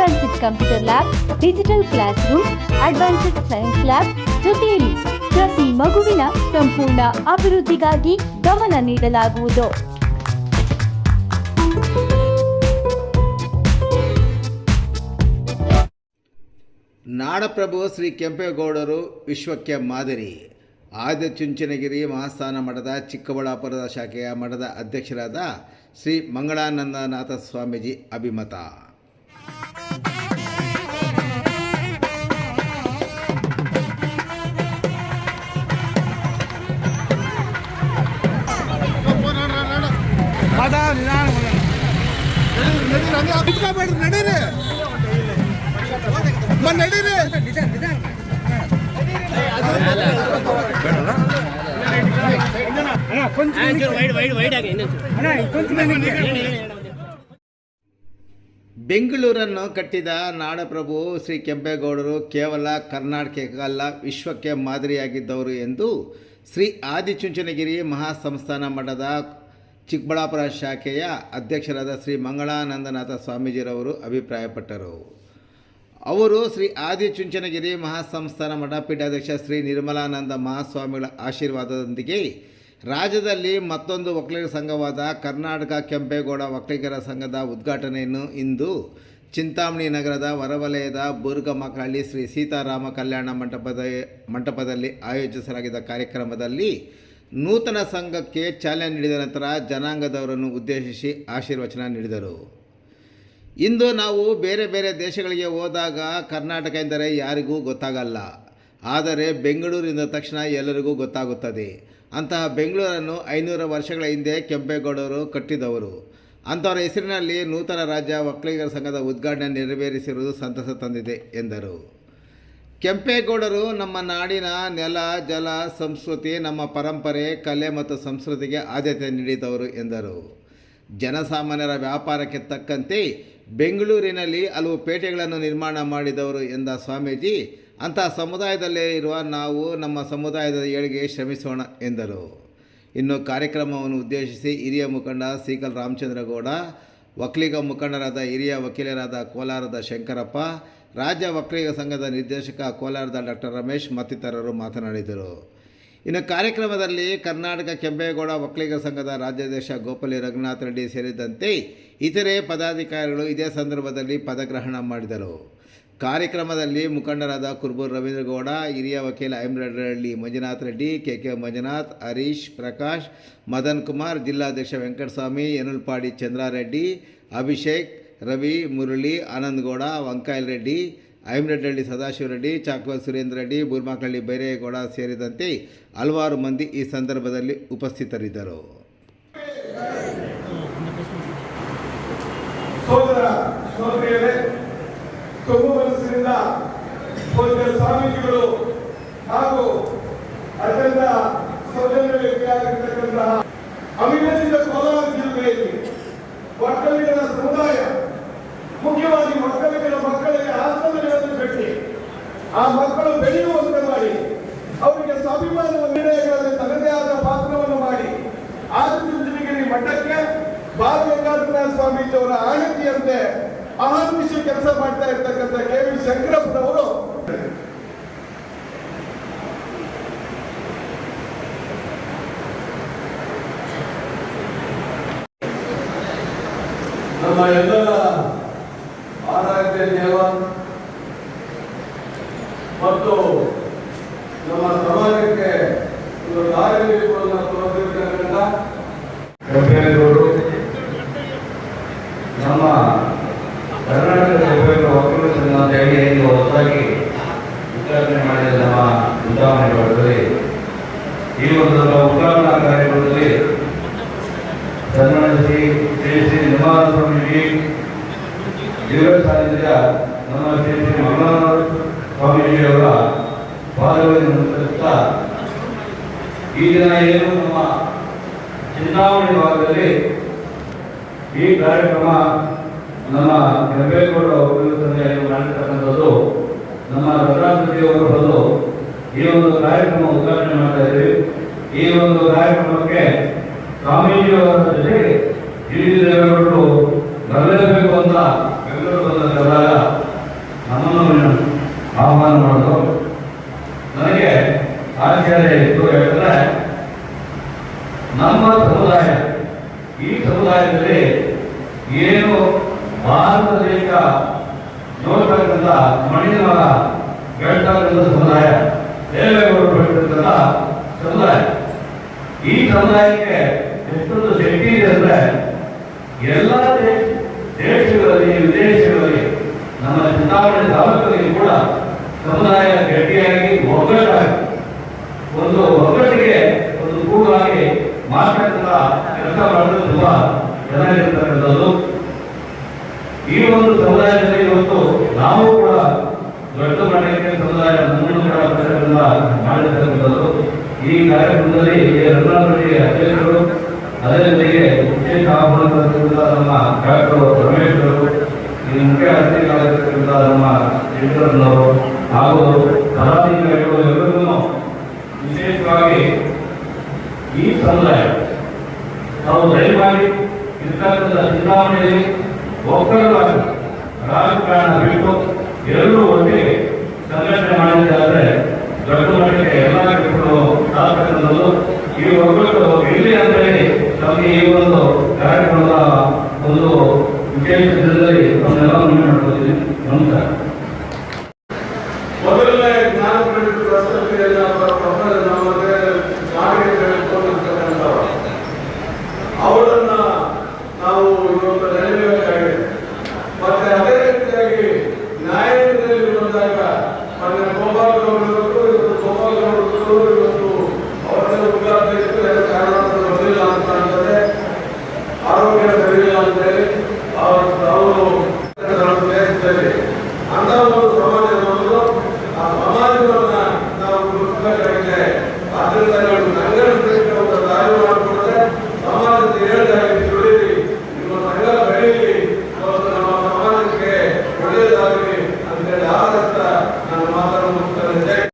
Advanced computer lab digital class room advanced science lab ಜೊತೆಯಲ್ಲಿ ಪ್ರತಿ ಮಗುವಿನ ಸಂಪೂರ್ಣ ಅಭಿವೃದ್ಧಿಗಾಗಿ ಗಮನ ನೀಡಲಾಗುವುದು. ನಾಡಪ್ರಭು ಶ್ರೀ ಕೆಂಪೇಗೌಡರು ವಿಶ್ವಕ್ಕೆ ಮಾದರಿ. ಆದಿಚುಂಚನಗಿರಿ ಮಹಾಸ್ಥಾನ ಮಠದ ಚಿಕ್ಕಬಳ್ಳಾಪುರದ ಶಾಖೆಯ ಮಠದ ಅಧ್ಯಕ್ಷರಾದ ಶ್ರೀ ಮಂಗಳಾನಂದನಾಥ ಸ್ವಾಮೀಜಿ ಅಭಿಮತ. ನಡೀರಿ. ನಡೀರಿ. ಬೆಂಗಳೂರನ್ನು ಕಟ್ಟಿದ ನಾಡಪ್ರಭು ಶ್ರೀ ಕೆಂಪೇಗೌಡರು ಕೇವಲ ಕರ್ನಾಟಕಕ್ಕಲ್ಲ, ವಿಶ್ವಕ್ಕೆ ಮಾದರಿಯಾಗಿದ್ದವರು ಎಂದು ಶ್ರೀ ಆದಿಚುಂಚನಗಿರಿ ಮಹಾಸಂಸ್ಥಾನ ಮಠದ ಚಿಕ್ಕಬಳ್ಳಾಪುರ ಶಾಖೆಯ ಅಧ್ಯಕ್ಷರಾದ ಶ್ರೀ ಮಂಗಳಾನಂದನಾಥ ಸ್ವಾಮೀಜಿರವರು ಅಭಿಪ್ರಾಯಪಟ್ಟರು. ಅವರು ಶ್ರೀ ಆದಿಚುಂಚನಗಿರಿ ಮಹಾಸಂಸ್ಥಾನ ಮಠಪೀಠಾಧ್ಯಕ್ಷ ಶ್ರೀ ನಿರ್ಮಲಾನಂದ ಮಹಾಸ್ವಾಮಿಗಳ ಆಶೀರ್ವಾದದೊಂದಿಗೆ ರಾಜ್ಯದಲ್ಲಿ ಮತ್ತೊಂದು ಒಕ್ಕಲಿಗರ ಸಂಘವಾದ ಕರ್ನಾಟಕ ಕೆಂಪೇಗೌಡ ಒಕ್ಕಲಿಗರ ಸಂಘದ ಉದ್ಘಾಟನೆಯನ್ನು ಇಂದು ಚಿಂತಾಮಣಿ ನಗರದ ಹೊರವಲಯದ ಬೂರ್ಗಮಕಹಳ್ಳಿ ಶ್ರೀ ಸೀತಾರಾಮ ಕಲ್ಯಾಣ ಮಂಟಪದ, ಮಂಟಪದಲ್ಲಿ ಆಯೋಜಿಸಲಾಗಿದ್ದ ಕಾರ್ಯಕ್ರಮದಲ್ಲಿ ನೂತನ ಸಂಘಕ್ಕೆ ಚಾಲನೆ ನೀಡಿದ ನಂತರ ಜನಾಂಗದವರನ್ನು ಉದ್ದೇಶಿಸಿ ಆಶೀರ್ವಚನ ನೀಡಿದರು. ಇಂದು ನಾವು ಬೇರೆ ಬೇರೆ ದೇಶಗಳಿಗೆ ಹೋದಾಗ ಕರ್ನಾಟಕ ಎಂದರೆ ಯಾರಿಗೂ ಗೊತ್ತಾಗಲ್ಲ. ಆದರೆ ಬೆಂಗಳೂರಿನ ತಕ್ಷಣ ಎಲ್ಲರಿಗೂ ಗೊತ್ತಾಗುತ್ತದೆ. ಅಂತಹ ಬೆಂಗಳೂರನ್ನು ಐನೂರು ವರ್ಷಗಳ ಹಿಂದೆ ಕೆಂಪೇಗೌಡರು ಕಟ್ಟಿದವರು. ಅಂಥವರ ಹೆಸರಿನಲ್ಲಿ ನೂತನ ರಾಜ್ಯ ಒಕ್ಕಲಿಗರ ಸಂಘದ ಉದ್ಘಾಟನೆ ನೆರವೇರಿಸಿರುವುದು ಸಂತಸ ತಂದಿದೆ ಎಂದರು. ಕೆಂಪೇಗೌಡರು ನಮ್ಮ ನಾಡಿನ ನೆಲ, ಜಲ, ಸಂಸ್ಕೃತಿ, ನಮ್ಮ ಪರಂಪರೆ, ಕಲೆ ಮತ್ತು ಸಂಸ್ಕೃತಿಗೆ ಆದ್ಯತೆ ನೀಡಿದವರು ಎಂದರು. ಜನಸಾಮಾನ್ಯರ ವ್ಯಾಪಾರಕ್ಕೆ ತಕ್ಕಂತೆ ಬೆಂಗಳೂರಿನಲ್ಲಿ ಹಲವು ಪೇಟೆಗಳನ್ನು ನಿರ್ಮಾಣ ಮಾಡಿದವರು ಎಂದ ಸ್ವಾಮೀಜಿ ಅಂತಹ ಸಮುದಾಯದಲ್ಲೇ ಇರುವ ನಾವು ನಮ್ಮ ಸಮುದಾಯದ ಏಳಿಗೆ ಶ್ರಮಿಸೋಣ ಎಂದರು. ಇನ್ನು ಕಾರ್ಯಕ್ರಮವನ್ನು ಉದ್ದೇಶಿಸಿ ಹಿರಿಯ ಮುಖಂಡ ಸೀಕಲ್ ರಾಮಚಂದ್ರಗೌಡ ಒಕ್ಕಲಿಗ ಮುಖಂಡರಾದ ಹಿರಿಯ ವಕೀಲರಾದ ಕೋಲಾರದ ಶಂಕರಪ್ಪ, ರಾಜ್ಯ ಒಕ್ಕಲಿಗ ಸಂಘದ ನಿರ್ದೇಶಕ ಕೋಲಾರದ ಡಾಕ್ಟರ್ ರಮೇಶ್ ಮತ್ತಿತರರು ಮಾತನಾಡಿದರು. ಇನ್ನು ಕಾರ್ಯಕ್ರಮದಲ್ಲಿ ಕರ್ನಾಟಕ ಕೆಂಬೇಗೌಡ ಒಕ್ಕಲಿಗ ಸಂಘದ ರಾಜ್ಯಾಧ್ಯಕ್ಷ ಗೋಪಾಲಿ ರಘುನಾಥ್ ರೆಡ್ಡಿ ಸೇರಿದಂತೆ ಇತರೆ ಪದಾಧಿಕಾರಿಗಳು ಇದೇ ಸಂದರ್ಭದಲ್ಲಿ ಪದಗ್ರಹಣ ಮಾಡಿದರು. ಕಾರ್ಯಕ್ರಮದಲ್ಲಿ ಮುಖಂಡರಾದ ಕುರ್ಬೂರ್ ರವೀಂದ್ರಗೌಡ, ಹಿರಿಯ ವಕೀಲ ಐಮ್ರಡ್ರಹಳ್ಳಿ ಮಂಜುನಾಥ್ ರೆಡ್ಡಿ ಕೆ ಕೆ ಮಂಜುನಾಥ್, ಹರೀಶ್ ಪ್ರಕಾಶ್, ಮದನ್ ಕುಮಾರ್, ಜಿಲ್ಲಾಧ್ಯಕ್ಷ ವೆಂಕಟಸ್ವಾಮಿ ಯನುಲ್ಪಾಡಿ ಚಂದ್ರಾರೆಡ್ಡಿ, ಅಭಿಷೇಕ್, ರವಿ ಮುರಳಿ, ಆನಂದಗೌಡ ವಂಕಾಯಲ್ ರೆಡ್ಡಿ ಐಮ್ರೆಡ್ಡಳ್ಳಿ ಸದಾಶಿವರೆಡ್ಡಿ ಚಾಕ್ವಲ್ ಸುರೇಂದ್ರ ರೆಡ್ಡಿ, ಬೂರ್ಮಾಕಳ್ಳಿ ಬೈರೇಗೌಡ ಸೇರಿದಂತೆ ಹಲವಾರು ಮಂದಿ ಈ ಸಂದರ್ಭದಲ್ಲಿ ಉಪಸ್ಥಿತರಿದ್ದರು. ಸೋದರ ತುಂಬು ಸ್ವಾಮೀಜಿಗಳು ಹಾಗೂ ಅತ್ಯಂತ ಸೌಜನ್ಯ ವ್ಯಕ್ತಿಯಾಗಿರ್ತಕ್ಕಂತಹ ಅವಿಭಜಿತ ಕೋಲಾರ ಜಿಲ್ಲೆಯಲ್ಲಿ ಒಕ್ಕಲಿಗರ ಸಮುದಾಯ, ಮುಖ್ಯವಾಗಿ ಒಕ್ಕಲಿಗರ ಮಕ್ಕಳಿಗೆ ಆಸ್ತಮನೆಗಳನ್ನು ಕಟ್ಟಿ ಆ ಮಕ್ಕಳು ಬೆಳೆಯುವಂತೆ ಮಾಡಿ ಅವರಿಗೆ ಸ್ವಾಭಿಮಾನವನ್ನು ನಿರ್ಣಯಗಳಲ್ಲಿ ತನ್ನದೇ ಆದ ಪಾತ್ರವನ್ನು ಮಾಡಿ ಆದಿತ್ಯಗಿರಿ ಮಠಕ್ಕೆ ಬಾಲಗಂಗಾಧರ ಸ್ವಾಮೀಜಿ ಅವರ ಆಣತಿಯಂತೆ ಅಹರ್ನಿಶಿ ಕೆಲಸ ಮಾಡ್ತಾ ಇರ್ತಕ್ಕಂಥ ಕೆ ವಿ ಶಂಕರಪ್ಪನವರು ನಮ್ಮ ಎಲ್ಲರ ಆರಾಧ್ಯ ದೇವ ಮತ್ತು ನಮ್ಮ ಸಮಾಜಕ್ಕೆ ಒಂದು ದಾರಿದೀಪವನ್ನು ತೋರಿಸಿರ್ತಕ್ಕಂಥ ಕೆಂಪೇಗೌಡರು ನಮ್ಮ ಕರ್ನಾಟಕ ಕೆಂಪೇಗೌಡ ಒಕ್ಕೂಟ ಸಂಘ ಅಂತ ಹೊಸದಾಗಿ ಮಾಡಿದ ನಮ್ಮ ಈ ಒಂದು ಉದ್ಘಾಟನಾ ಕಾರ್ಯಕ್ರಮದಲ್ಲಿ ಕನ್ನಡ ಶ್ರೀ ಶ್ರೀ ಶ್ರೀ ದಿವ್ಯ ಸಾನ್ನಿಧ್ಯ ನಮ್ಮ ಶ್ರೀ ಮಂಗಳನಾಥ ಸ್ವಾಮೀಜಿಯವರ ನಮಸ್ಕರಿಸುತ್ತಾ ಈ ದಿನ ಏನು ನಮ್ಮ ಚಿಂತಾಮಣಿ ಭಾಗದಲ್ಲಿ ಈ ಕಾರ್ಯಕ್ರಮ ನಮ್ಮ ಒಕ್ಕೂಟ ಸಂಘ ಮಾಡಿರ್ತಕ್ಕಂಥದ್ದು, ನಮ್ಮ ಪ್ರಧಾನಮಂತ್ರಿಯವರು ಬಂದು ಈ ಒಂದು ಕಾರ್ಯಕ್ರಮ ಉದ್ಘಾಟನೆ ಮಾಡ್ತಾ ಇದ್ದೀವಿ ಈ ಒಂದು ಕಾರ್ಯಕ್ರಮಕ್ಕೆ ಸ್ವಾಮೀಜಿಯವರ ಜೊತೆ ಡಿ ಡಿ ದೇವೇಗೌಡರು ಬರಲೇಬೇಕು ಅಂತ ಬೆಂಗಳೂರು ಬಂದಾಗ ನಮ್ಮನ್ನು ಆಹ್ವಾನ ಮಾಡಿದ್ರು. ನನಗೆ ಆಶ್ಚರ್ಯ ಇತ್ತು ಯಾಕಂದ್ರೆ ನಮ್ಮ ಸಮುದಾಯ, ಈ ಸಮುದಾಯದಲ್ಲಿ ಏನು ಭಾರತ ದೇಶ ನೋಡ್ತಕ್ಕಂಥ ಮಣ್ಣಿನ ಮಗ ಸಮುದಾಯ ದೇವೇಗೌಡರು ಬೆಳ್ತಕ್ಕಂಥ ಸಮುದಾಯ. ಈ ಸಮುದಾಯಕ್ಕೆ ಎಷ್ಟೊಂದು ಶಕ್ತಿ ಇದೆ ಅಂದ್ರೆ, ಎಲ್ಲ ದೇಶಗಳಲ್ಲಿ ವಿದೇಶಗಳಲ್ಲಿ ನಮ್ಮ ಚುನಾವಣೆ ತಾಲೂಕಲ್ಲಿ ಕೂಡ ಸಮುದಾಯ ಗಟ್ಟಿಯಾಗಿ ಒಗ್ಗಟ್ಟಾಗಿ, ಒಂದು ಒಗ್ಗಟ್ಟಿಗೆ ಒಂದು ಕೂಡಾಗಿ ಮಾತನಾಡುವ ಕೆಲಸ ಮಾಡೋದು ತುಂಬಾ ಚೆನ್ನಾಗಿರ್ತಕ್ಕಂಥದ್ದು ಈ ಒಂದು ಸಮುದಾಯದಲ್ಲಿ ಇವತ್ತು ನಾವು ಕೂಡ ದೊಡ್ಡ ಮಟ್ಟಕ್ಕೆ ಸಮುದಾಯ ಪ್ರಚಾರದಿಂದ ಮಾಡಿರ್ತಕ್ಕಂಥದ್ದು. ಈ ಕಾರ್ಯಕ್ರಮದಲ್ಲಿ ರಂಗನಾಥಿ ಅಧ್ಯಕ್ಷರು ಅದೇ ಜೊತೆಗೆ ವಿಶೇಷ ಆಹ್ವಾನಿಸಿದ ನಮ್ಮ ಡಾಕ್ಟರ್ ರಮೇಶ್ ಅವರು ಈ ಮುಖ್ಯ ಅತಿಥಿಗಳಾಗಿರ್ತಕ್ಕಂಥ ನಮ್ಮ ಶಂಕರನವರು ಹಾಗೂ ಪದಾಧಿಕಾರಿಗಳು ಎಲ್ಲರಿಗೂ ವಿಶೇಷವಾಗಿ ಈ ಸಮುದಾಯ ನಾವು ದಯಮಾಡಿ ಇರ್ತಕ್ಕಂಥ ಚುನಾವಣೆಯಲ್ಲಿ ಒಬ್ಬರ ರಾಜಕಾರಣ ಬಿಟ್ಟು ಎಲ್ಲರೂ ಒಟ್ಟಿಗೆ ಸಂಘಟನೆ ಮಾಡಿದ್ದಾದ್ರೆ ದೊಡ್ಡ ಮಟ್ಟಕ್ಕೆ ಎಲ್ಲ ಸಾಧತಕ್ಕಂಥದ್ದು ಈ ಒಗ್ಗಟ್ಟು ಇಲ್ಲಿ ಅಂತ ಹೇಳಿ ನಮಗೆ ಈ ಒಂದು ಕಾರ್ಯಕ್ರಮದ ಒಂದು ವಿಶೇಷ ದಿನದಲ್ಲಿ ನಮ್ಮೆಲ್ಲ ಮನವಿ ಮಾಡ್ಕೊಳ್ತೀನಿ. ನಮಸ್ಕಾರ. ಅವರನ್ನ ನಾವು ಇವತ್ತು ನೆನೆಯಬೇಕಾಗಿದೆ ಮತ್ತೆ ಅದೇ ರೀತಿಯಾಗಿ ನ್ಯಾಯದಲ್ಲಿ ಬಂದಾಗ ಮೊನ್ನೆ ಗೋಪಾಲ್